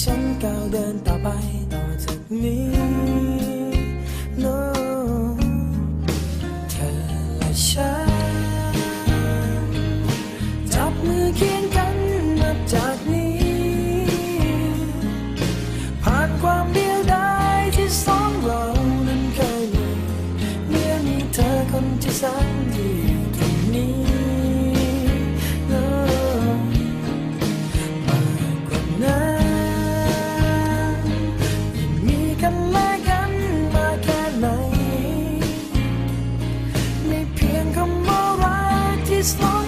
ฉันก้าวเดินต่อไปต่อจากนี้ no เธอและฉัน กที่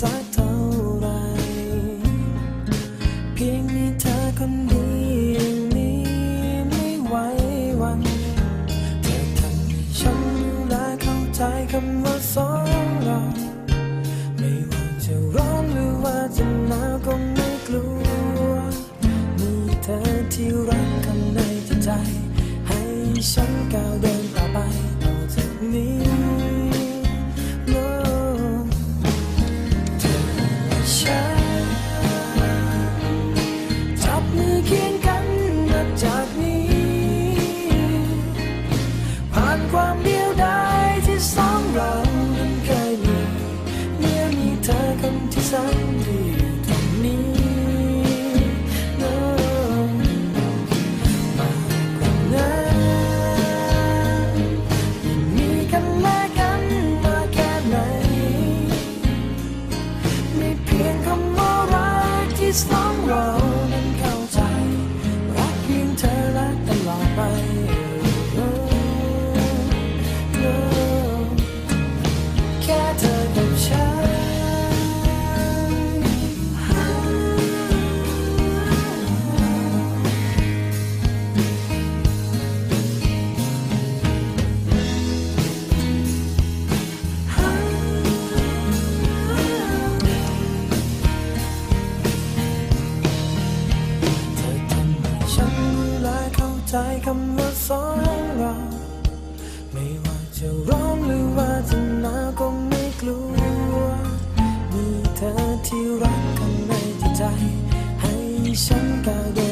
สักเท่าไร เพียงมีเธอคนเดียวนี้ไม่ไหวหวัน เธอทำให้ฉันรู้และเข้าใจคำว่า ที่แสนดีตรงนี้ No มากกว่านั้นยังมีกันและกันมาแค่ไหนไม่เพียงคำว่ารักที่สองเรานั้ คำว่าสองเรา ไม่ว่าจะร้อนหรือว่าจะหนาวก็ไม่กลัว มีเธอที่รักข้างในจิตใจ ให้ฉันก้าวเดิน